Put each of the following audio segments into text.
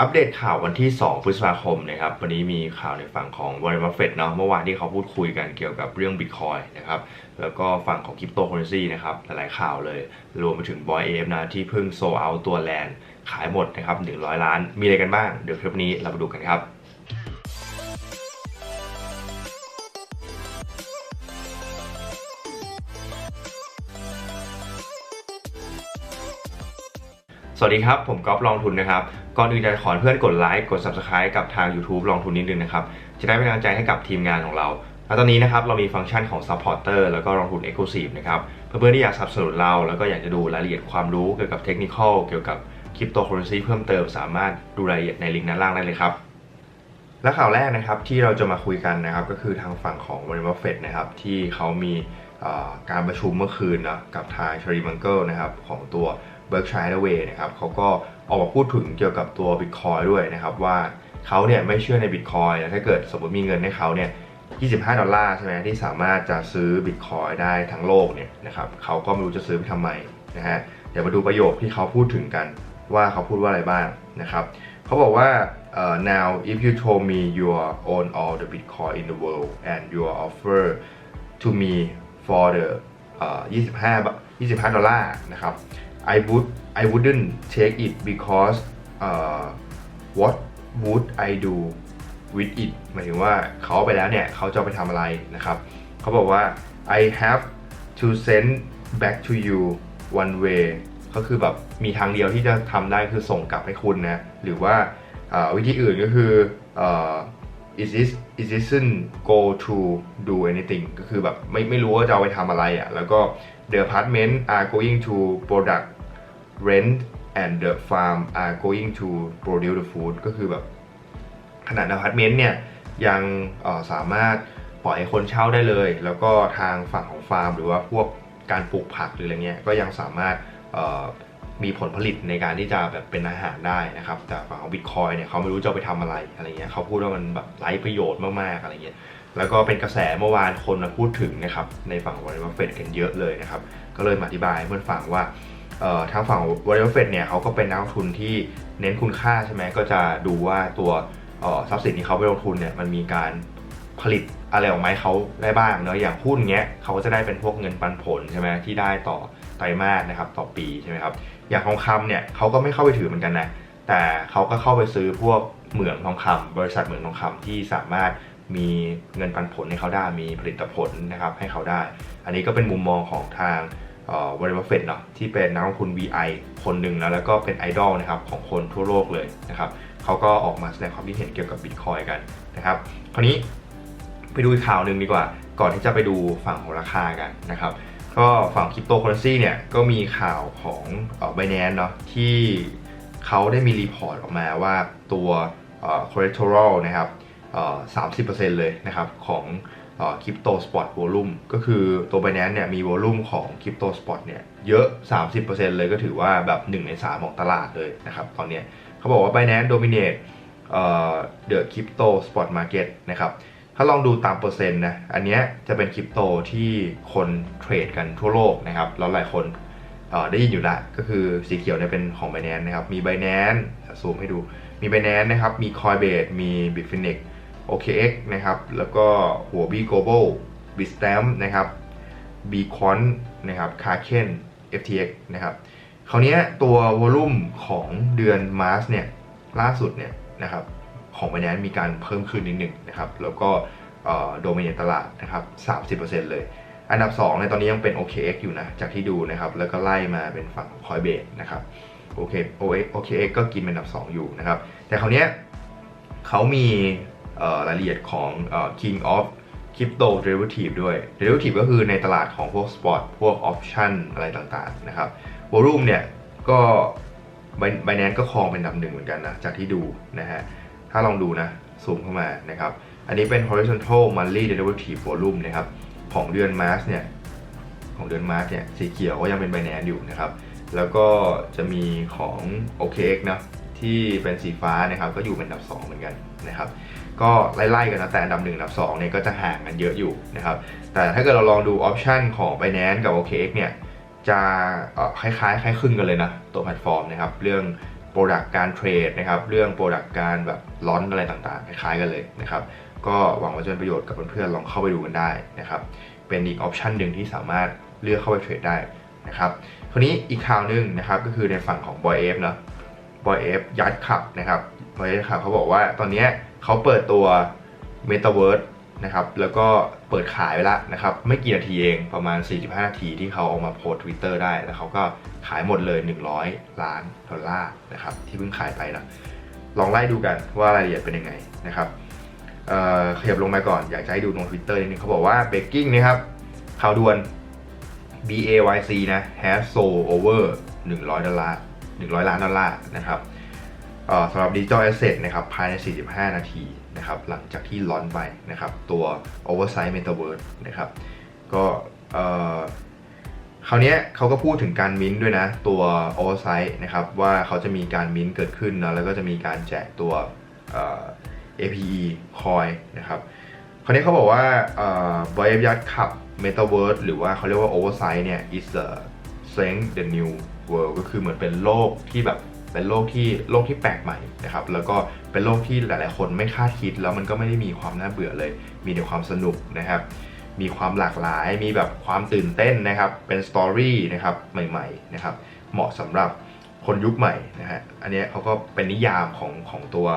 อัปเดตข่าววันที่ 2 พฤษภาคมนะครับ วันนี้มีข่าวในฝั่งของวอร์เรนบัฟเฟตเนาะ เมื่อวานที่เขาพูดคุยกันเกี่ยวกับเรื่องบิตคอยนะครับ แล้วก็ฝั่งของคริปโตเคอเรนซีนะครับ หลายๆข่าวเลย รวมไปถึงบอยเอฟนะ ที่เพิ่งโซเอาตัวแลนด์ขายหมดนะครับ 100 ล้าน มีอะไรกันบ้าง เดี๋ยวคลิปนี้เรามาดูกันครับสวัสดีครับ ผมก๊อฟลองทุนนะครับ ก่อนอื่นจะขอเพื่อนกดไลค์กด Subscribe กับทาง YouTube ลองทุนนิดนึงนะครับ จะได้เป็นกำลังใจให้กับทีมงานของเราแล้วตอนนี้นะครับเรามีฟังก์ชันของ Supporter แล้วก็ลองทุน Exclusive นะครับเพื่อนๆที่อยากสนับสนุนเรา แล้วก็อยากจะดูรายละเอียดความรู้เกี่ยวกับเทคนิคอลเกี่ยวกับคริปโตเคอเรนซีเพิ่มเติมสามารถดูรายละเอียดในลิงก์ด้านล่างได้เลยครับและข่าวแรกนะครับที่เราจะมาคุยกันนะครับก็คือทางฝั่งของ Warren Buffett นะครับที่เขามีการประชุมเมื่อคืนนะกับทางชารีมังเกิลนะครับของตัว Berkshire Hathaway นะครับเขาก็ออกมาพูดถึงเกี่ยวกับตัว Bitcoin ด้วยนะครับว่าเขาเนี่ยไม่เชื่อใน Bitcoin นะถ้าเกิดสมมติมีเงินให้เขาเนี่ย25 ดอลลาร์ใช่ไหมที่สามารถจะซื้อ Bitcoin ได้ทั้งโลกเนี่ยนะครับเขาก็ไม่รู้จะซื้อไปทำไมนะฮะเดี๋ยวมาดูประโยคที่เขาพูดถึงกันว่าเขาพูดว่าอะไรบ้างนะครับเขาบอกว่าเอ่อ now if you told me you own all the bitcoin in the world and you offer to me for the เอ่อ25 25 ดอลลาร์นะครับ I would I wouldn't take it because เอ่อ what would I do with it หมายถึงว่าเขาไปแล้วเนี่ยเขาจะไปทำอะไรนะครับ เขาบอกว่า I have to send back to you one way ก็คือแบบมีทางเดียวที่จะทำได้คือส่งกลับให้คุณนะ หรือว่าวิธีอื่นก็คือเอ่อ is this is isn't go to do anything ก็คือแบบไม่ไม่รู้ว่าจะเอาไปทำอะไรอะ่ะ แล้วก็ the apartment are going to product rent and the farm are going to produce the food ก็คือแบบขนาดอพาร์ตเมนต์เนี่ยยังออสามารถปล่อยให้คนเช่าได้เลย แล้วก็ทางฝั่งของฟาร์ม หรือว่าพวกการปลูกผักหรืออะไรเงี้ยก็ยังสามารถมีผลผลิตในการที่จะแบบเป็นอาหารได้นะครับ แต่ฝั่งของบิตคอยเนี่ยเขาไม่รู้จะไปทำอะไรอะไรเงี้ยเขาพูดว่ามันแบบไร้ประโยชน์มากๆอะไรเงี้ยแล้วก็เป็นกระแสเมื่อวานคนมาพูดถึงนะครับในฝั่งของวอร์เรนบัฟเฟตกันเยอะเลยนะครับ ก็เลยมาอธิบายให้เพื่อนฟังว่า ทางฝั่งวอร์เรนเฟตเนี่ยเขาก็เป็นนักลงทุนที่เน้นคุณค่าใช่ไหมก็จะดูว่าตัวทรัพย์สินที่เขาไปลงทุนเนี่ยมันมีการผลิตอะไรออกมาให้เขาได้บ้างเนาะอย่างหุ้นเงี้ยเขาก็จะได้เป็นพวกเงินปันผลใช่ไหมที่ได้ต่อไตรมาสนะครับต่อปีใช่ไหมครับอย่างทองคำเนี่ยเขาก็ไม่เข้าไปถือเหมือนกันนะแต่เขาก็เข้าไปซื้อพวกเหมืองทองคำบริษัทเหมืองทองคำที่สามารถมีเงินปันผลให้เขาได้มีผลิตผลนะครับให้เขาได้ อันนี้ก็เป็นมุมมองของทาง วอร์เรนบัฟเฟตเนาะที่เป็นนักลงทุน VI คนหนึ่งนะแล้วก็เป็นไอดอลนะครับของคนทั่วโลกเลยนะครับเขาก็ออกมาแสดงความคิดเห็นเกี่ยวกับบิตคอยกันนะครับคราวนี้ไปดูข่าวหนึ่งดีกว่า ก่อนที่จะไปดูฝั่งของราคากันนะครับก็ฝั่งคริปโตเคอเรนซีเนี่ยก็มีข่าวของเอ่อ Binance เนาะที่เขาได้มีรีพอร์ตออกมาว่าตัวเอ่อ collateral นะครับเอ่อ30%เลยนะครับของ คริปโตสปอตวอลุ่มก็คือตัว Binance เนี่ยมีวอลุ่มของคริปโตสปอตเนี่ยเยอะ 30%เลยก็ถือว่าแบบ 1 ใน 3 ของตลาดเลยนะครับตอนนี้เขาบอกว่า Binance dominate เอ่อ the crypto spot market นะครับถ้าลองดูตามเปอร์เซ็นต์นะอันเนี้ยจะเป็นคริปโตที่คนเทรดกันทั่วโลกนะครับแล้วหลายคนอ่อได้ยินอยู่ละก็คือสีเขียวเนี่ยเป็นของ Binance นะครับมี Binance ซูมให้ดูมี Binance นะครับมี Coinbase มี Bitfinex OKX นะครับ แล้วก็หัว B Global Bitstamp นะครับ Bcon นะครับ Kraken FTX นะครับคราวนี้ตัววอลุ่มของเดือนมาร์สเนี่ยล่าสุดเนี่ยนะครับของ Binance มีการเพิ่มขึ้นนิดหนึ่งนะครับ แล้วก็โดเมนตลาดนะครับ 30%เลย อันดับ2ในตอนนี้ยังเป็น OKX อยู่นะ จากที่ดูนะครับ แล้วก็ไล่มาเป็นฝั่งของ Coinbase นะครับโอเค OKX ก็กินเป็นอันดับ 2 อยู่นะครับ แต่คราวเนี้ยเขามี รายละเอียดของ King of Crypto Derivative ด้วย Derivative ก็คือในตลาดของพวก Spot พวก Option อะไรต่างๆนะครับ Volume เนี่ยก็ Binance ก็ครองเป็นดับหนึ่งเหมือนกันนะ จากที่ดูนะฮะ ถ้าลองดูนะ ซูมเข้ามานะครับ อันนี้เป็น horizontal monthly derivative volume นะครับ ของเดือนมาร์สเนี่ย ของเดือนมาร์สเนี่ย สีเขียวก็ยังเป็น Binance อยู่นะครับ แล้วก็จะมีของ OKX นะ ที่เป็นสีฟ้านะครับ ก็อยู่เป็นอันดับ 2 เหมือนกันนะครับ ก็ไล่ๆกันนะแต่อันดับ1อันดับ2เนี่ยก็จะห่างกันเยอะอยู่นะครับ แต่ถ้าเกิดเราลองดูออปชันของ Binance กับ OKX เนี่ยจะคล้ายๆคล้ายคลึงกันเลยนะ ตัวแพลตฟอร์มนะครับ เรื่องโปรดักการเทรดนะครับ เรื่องโปรดักการแบบล้อนอะไรต่างๆ คล้ายๆกันเลยนะครับ ก็หวังว่าจะเป็นประโยชน์กับเพื่อนๆลองเข้าไปดูกันได้นะครับ เป็นอีกออปชันหนึ่งที่สามารถเลือกเข้าไปเทรดได้นะครับคราวนี้อีกข่าวหนึ่งนะครับก็คือในฝั่งของ Boy F เนาะ Boy F ยัดขับนะครับ Boy F ขับเขาบอกว่าตอนนี้ เขาเปิดตัว Metaverse นะครับ แล้วก็เปิดขายไปแล้วนะครับ ไม่กี่นาทีเองประมาณ 45 นาทีที่เขาเอามาโพสต์ Twitter ได้ แล้วเขาก็ขายหมดเลย 100 ล้านดอลลาร์นะครับ ที่เพิ่งขายไปนะลองไล่ดูกันว่ารายละเอียดเป็นยังไงนะครับเอ่อขยับลงมาก่อน อยากจะให้ดูตรง Twitter นิดนึงเขาบอกว่า Breaking นะครับข่าวด่วน BAYC นะ has sold over 100 ดอลลาร์ 100 ล้านดอลลาร์นะครับ สำหรับ Digital Asset นะครับภายใน 45 นาทีนะครับหลังจากที่ลอนไปนะครับตัว Oversize Metaverse นะครับก็คราวนี้เขาก็พูดถึงการมิ้นท์ด้วยนะ ตัว Oversize นะครับว่าเขาจะมีการมิ้นท์เกิดขึ้นนะแล้วก็จะมีการแจกตัว APE Coin นะครับคราวนี้เขาบอกว่าเอ่อ b o y Yacht Cup Metaverse หรือว่าเขาเรียกว่า Oversize เนี่ย is the strength the new world ก็คือเหมือนเป็นโลกที่แบบ เป็นโลกที่โลกที่แปลกใหม่นะครับแล้วก็เป็นโลกที่หลาย ๆ คนไม่คาดคิด แล้วมันก็ไม่ได้มีความน่าเบื่อเลย มีแต่ความสนุกนะครับ มีความหลากหลาย มีแบบความตื่นเต้นนะครับ เป็นสตอรี่นะครับใหม่ ๆ นะครับ เหมาะสำหรับคนยุคใหม่นะฮะอันนี้เขาก็เป็นนิยามของของตัว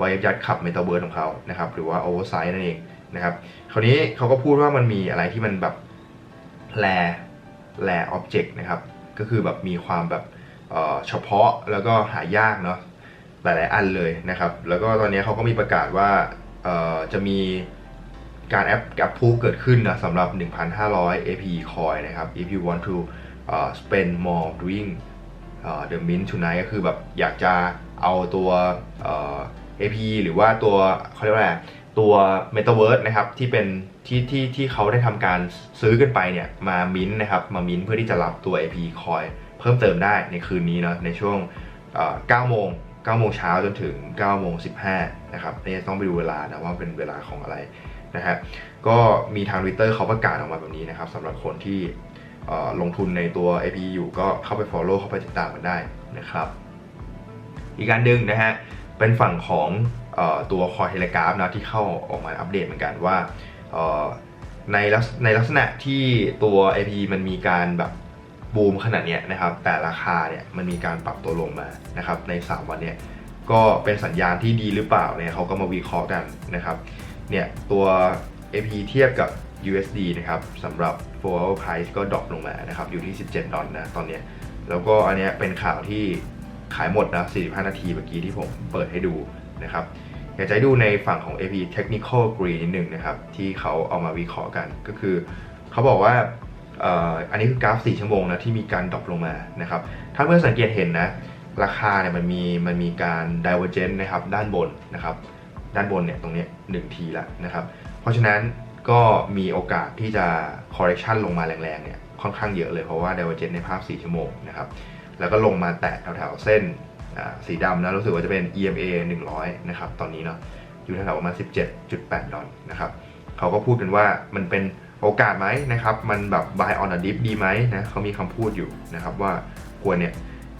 วายยัดขับเมตาเวิร์ดของเขานะครับ หรือว่าโอเวอร์ไซส์นั่นเองนะครับ คราวนี้เขาก็พูดว่ามันมีอะไรที่มันแบบแลแลอ็อบเจกต์นะครับ ก็คือแบบมีความแบบ เฉพาะแล้วก็หายากเนาะหลาย ๆ อันเลยนะครับ แล้วก็ตอนนี้เขาก็มีประกาศว่าจะมีการแอปแอปพูเกิดขึ้นนะสำหรับ 1,500 APE coin นะครับ if you want to uh, spend more doing uh, the mint tonight ก็คือแบบอยากจะเอาตัว APE หรือว่าตัวเขาเรียกว่าอะไรตัว Metaverse นะครับที่เป็นที่ที่ที่เขาได้ทำการซื้อกันไปเนี่ยมามิ้นนะครับมามิ้นเพื่อที่จะรับตัว AP Coin เพิ่มเติมได้ในคืนนี้เนาะในช่วง9โมง9โมงเช้าจนถึง9โมง15นะครับนี่ต้องไปดูเวลานะว่าเป็นเวลาของอะไรนะฮะก็มีทาง Twitter เขาประกาศออกมาแบบนี้นะครับสำหรับคนที่ลงทุนในตัว AP อยู่ก็เข้าไป Follow เข้าไปติดตามกันได้นะครับ อีกการหนึ่งนะฮะเป็นฝั่งของอตัวคอยเทเลกราฟนะที่เข้าออกมาอัปเดตเหมือนกันว่าในในลักษณะที่ตัว IP มันมีการแบบ บูมขนาดเนี้ยนะครับ แต่ราคาเนี่ยมันมีการปรับตัวลงมานะครับใน 3 วันเนี่ยก็เป็นสัญญาณที่ดีหรือเปล่าเนี่ยเขาก็มาวิเคราะห์กันนะครับเนี่ยตัว AP เทียบกับ USD นะครับสำหรับ4 hour price ก็ดรอปลงมานะครับอยู่ที่ 17 ดอลนะตอนเนี้ยแล้วก็อันเนี้ยเป็นข่าวที่ขายหมดนะ 45 นาทีเมื่อกี้ที่ผมเปิดให้ดูนะครับอยากจะดูในฝั่งของ AP Technical Green นิดนึงนะครับที่เขาเอามาวิเคราะห์กันก็คือเขาบอกว่า อันนี้คือกราฟ 4 ชั่วโมงนะที่มีการดรอปลงมานะครับถ้าเพื่อนสังเกตเห็นนะราคาเนี่ยมันมีมันมีการ divergence นะครับด้านบนนะครับด้านบนเนี่ยตรงนี้ย1ทีละนะครับเพราะฉะนั้นก็มีโอกาสที่จะ correction ลงมาแรงๆเนี่ยค่อนข้างเยอะเลยเพราะว่า divergence ในภาพ 4 ชั่วโมงนะครับแล้วก็ลงมาแตะแถวๆเส้นสีดำนะรู้สึกว่าจะเป็น EMA 100 นะครับ ตอนนี้เนาะอยู่แถวๆประมาณ 17.8 ดอลนะครับเขาก็พูดกันว่ามันเป็น โอกาสไหมนะครับ มันแบบ buy on a dip ดีไหมนะเขามีคำพูดอยู่นะครับว่าควรเนี่ย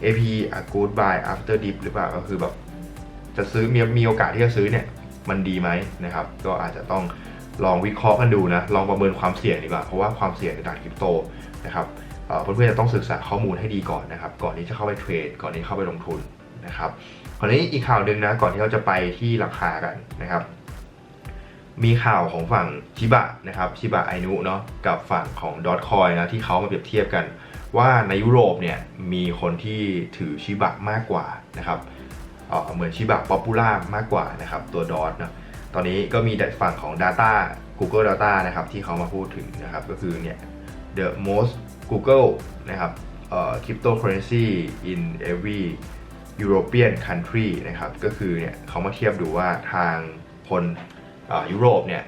AP a good buy after dip หรือเปล่าก็คือแบบจะซื้อมีมีโอกาสที่จะซื้อเนี่ยมันดีไหมนะครับ ก็อาจจะต้องลองวิเคราะห์กันดูนะ ลองประเมินความเสี่ยงดีกว่า เพราะว่าความเสี่ยงในตลาดคริปโตนะครับเพื่อนๆจะต้องศึกษาข้อมูลให้ดีก่อนนะครับ ก่อนที่จะเข้าไปเทรด ก่อนที่เข้าไปลงทุนนะครับคราวนี้อีกข่าวหนึ่งนะ ก่อนที่เราจะไปที่ราคากันนะครับ มีข่าวของฝั่งชิบะนะครับชิบะไอนุเนาะกับฝั่งของดอทคอยนะที่เขามาเปรียบเทียบกัน ว่าในยุโรปเนี่ยมีคนที่ถือชิบะมากกว่านะครับเออเหมือนชิบะป๊อปปูล่ามากกว่านะครับตัวดอทเนาะตอนนี้ก็มีฝั่งของ Data Google Data นะครับที่เขามาพูดถึงนะครับก็คือเนี่ย the most Google นะครับเอ่อ cryptocurrency in every European country นะครับก็คือเนี่ยเขามาเทียบดูว่าทางคน ยุโรปเนี่ย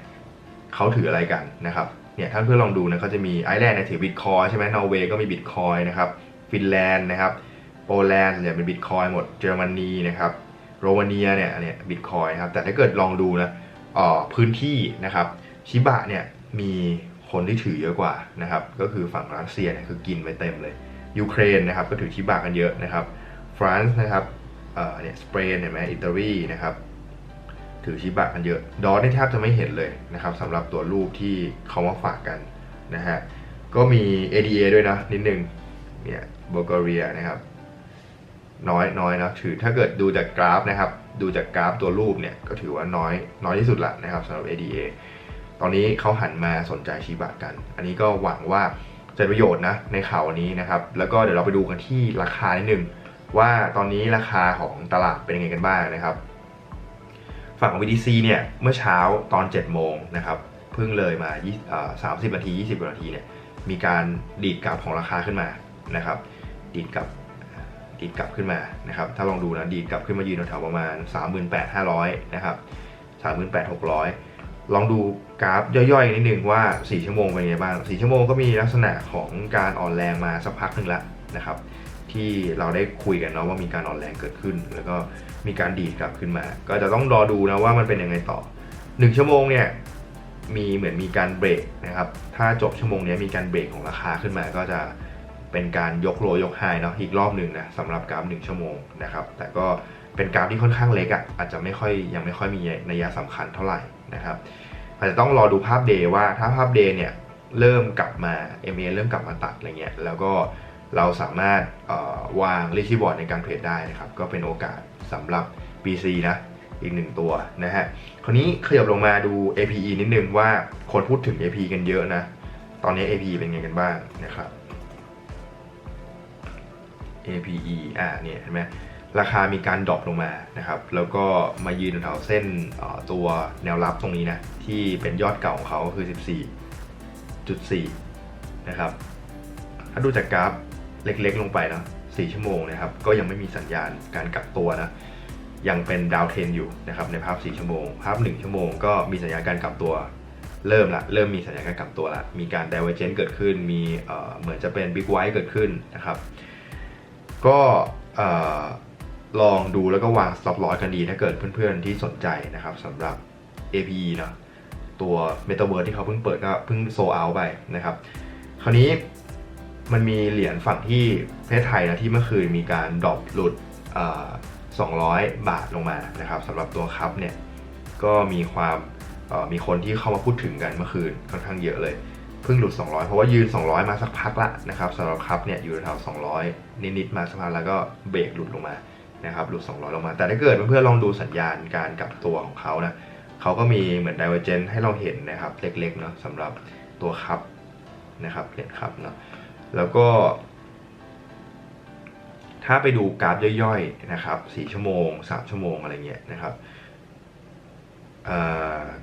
เขาถืออะไรกันนะครับเนี่ยท่านเพื่อนลองดูนะเขาจะมีไอร์แลนด์เนี่ยถือบิตคอยใช่ไหมนอร์เวย์ก็มีบิตคอยนะครับฟินแลนด์นะครับโปแลนด์เนี่ยเป็นบิตคอยหมดเยอรมนีนะครับโรมาเนียเนี่ยเนี่ยบิตคอยครับแต่ถ้าเกิดลองดูนะพื้นที่นะครับชิบะเนี่ยมีคนที่ถือเยอะกว่านะครับก็คือฝั่งรัสเซียเนี่ยคือกินไปเต็มเลยยูเครนนะครับก็ถือชิบะกันเยอะนะครับฟรานซ์นะครับเนี่ยสเปนเห็นไหมอิตาลีนะครับ ถือชิบะกันเยอะดอทนี่แทบจะไม่เห็นเลยนะครับสำหรับตัวรูปที่เขามาฝากกันนะฮะก็มี ADA ด้วยนะนิดนึงเนี่ยบ u l กเรียนะครับน้อยน้อยนะถือถ้าเกิดดูจากกราฟนะครับ ดูจากกราฟตัวรูปเนี่ยก็ถือว่าน้อยน้อยที่สุดละนะครับสำหรับ ADA ตอนนี้เขาหันมาสนใจชิบะกัน อันนี้ก็หวังว่าจะเป็นประโยชน์นะในข่าวนนี้นะครับ แล้วก็เดี๋ยวเราไปดูกันที่ราคานิดนึงว่าตอนนี้ราคาของตลาดเป็นยังไงกันบ้างนะครับ ฝั่งของ VDC เนี่ยเมื่อเช้าตอน 7 โมงนะครับเพิ่งเลยมา30 นาที 20 นาทีเนี่ยมีการดีดกลับของราคาขึ้นมานะครับดีดกลับดีดกลับขึ้นมานะครับถ้าลองดูนะดีดกลับขึ้นมายืนแถวประมาณ 38,500 นะครับ 38,600 ลองดูกราฟย่อยๆนิดนึงว่า 4 ชั่วโมงเป็นยังไงบ้าง 4 ชั่วโมงก็มีลักษณะของการอ่อนแรงมาสักพักหนึ่งแล้วนะครับ ที่เราได้คุยกันเนาะว่ามีการอ่อนแรงเกิดขึ้น แล้วก็มีการดีดกลับขึ้นมา ก็จะต้องรอดูนะว่ามันเป็นยังไงต่อ 1 ชั่วโมงเนี่ยมีเหมือนมีการเบรกนะครับ ถ้าจบชั่วโมงนี้มีการเบรกของราคาขึ้นมา ก็จะเป็นการยกโลยกไฮเนาะอีกรอบหนึ่งนะสำหรับกราฟ1ชั่วโมงนะครับ แต่ก็เป็นกราฟที่ค่อนข้างเล็กอะ่ะอาจจะไม่ค่อยยังไม่ค่อยมีนัยสำคัญเท่าไหร่นะครับอาจจะต้องรอดูภาพเดย์ว่าถ้าภาพเดย์เนี่ยเริ่มกลับมา MA เริ่มกลับมาตัดอะไรเงี้ยแล้วก็ เราสามารถวางลิชิบอร์ดในการเทรดได้นะครับ ก็เป็นโอกาสสำหรับ BC นะ อีกหนึ่งตัวนะฮะ คราวนี้ขยับลงมาดู APE นิดนึงว่าคนพูดถึง AP กันเยอะนะ ตอนนี้ AP เป็นไงกันบ้างนะครับ APE อ่าเนี่ยเห็นไหมราคามีการดรอปลงมานะครับ แล้วก็มายืนแถวเส้นตัวแนวรับตรงนี้นะ ที่เป็นยอดเก่าของเขาคือ 14.4 นะครับ ถ้าดูจากกราฟ เล็กๆ ลงไปนะ4ชั่วโมงนะครับ ก็ยังไม่มีสัญญาณการกลับตัวนะ ยังเป็นดาวเทนอยู่นะครับในภาพ 4 ชั่วโมง ภาพ 1 ชั่วโมงก็มีสัญญาณการกลับตัว เริ่มละเริ่มมีสัญญาณการกลับตัวละมีการ d i v e r g e n เกิดขึ้น มีเหมือนจะเป็น big white เกิดขึ้นนะครับ ก็ลองดูแล้วก็วาง stop loss กันดีถ้าเกิดเพื่อนๆที่สนใจนะครับสำหรับ APE เนอะตัว Metaverse ที่เขาเพิ่งเปิดก็เพิ่งโซเอาไปนะครับ คราวนี้ มันมีเหรียญฝั่งที่ประเทศไทยนะที่เมื่อคืนมีการดรอปหลุด 200 บาทลงมานะครับสำหรับตัวคัพเนี่ยก็มีความมีคนที่เข้ามาพูดถึงกันเมื่อคืนค่อนข้างเยอะเลยเพิ่งหลุด 200 เพราะว่ายืน 200 มาสักพักละนะครับสำหรับคัพเนี่ยอยู่แถว200 นิดๆมาสักพักแล้วก็เบรกหลุดลงมานะครับหลุด 200 ลงมา แต่ถ้าเกิดเพื่อนๆลองดูสัญญาณการกลับตัวของเขานะเขาก็มีเหมือน divergence ให้เราเห็นนะครับ เล็กๆเนาะสำหรับตัวคัพนะครับเหรียญคัพเนาะ แล้วก็ ถ้าไปดูกราฟย่อยๆนะครับ4ชั่วโมง 3 ชั่วโมงอะไรเงี้ยนะครับ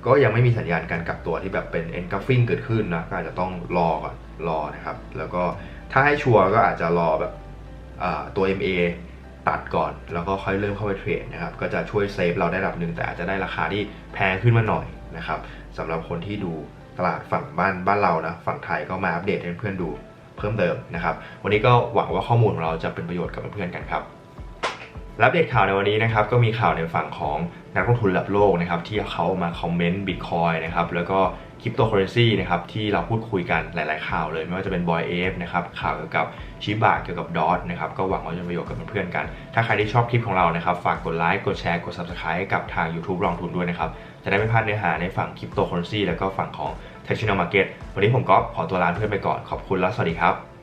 ก็ยังไม่มีสัญญาณการกลับตัวที่แบบเป็น engulfing เกิดขึ้นนะก็อาจจะต้องรอก่อนรอนะครับ แล้วก็ถ้าให้ชัวร์ก็อาจจะรอแบบตัว MA ตัดก่อน แล้วก็ค่อยเริ่มเข้าไปเทรดนะครับ ก็จะช่วยเซฟเราได้ระดับหนึ่งแต่อาจจะได้ราคาที่แพงขึ้นมาหน่อยนะครับสำหรับคนที่ดูตลาดฝั่งบ้านบ้านเรานะฝั่งไทยก็มาอัปเดตให้เพื่อนๆดู เพิ่มเติมนะครับ วันนี้ก็หวังว่าข้อมูลของเราจะเป็นประโยชน์กับเพื่อนๆกันครับและอัปเดตข่าวในวันนี้นะครับก็มีข่าวในฝั่งของนักลงทุนระดับโลกนะครับที่เขามาคอมเมนต์บิตคอยนะครับแล้วก็คริปโตเคอเรนซีนะครับที่เราพูดคุยกันหลาย ๆ ข่าวเลย ไม่ว่าจะเป็นบอยเอฟนะครับข่าวเกี่ยวกับชิบะเกี่ยวกับดอทนะครับก็หวังว่าจะเป็นประโยชน์กับเพื่อนๆกัน ถ้าใครที่ชอบคลิปของเรานะครับฝากกดไลค์กดแชร์กด subscribe กับทาง YouTube ลองทุนด้วยนะครับจะได้ไม่พลาดเนื้อหาในฝั่งคริปโตเคอเรนซีแล้วก็ฝั่งของ t e c h n o Market วันนี้ผมก็ขอตัวลาเพื่อนไปก่อนขอบคุณและสวัสดีครับ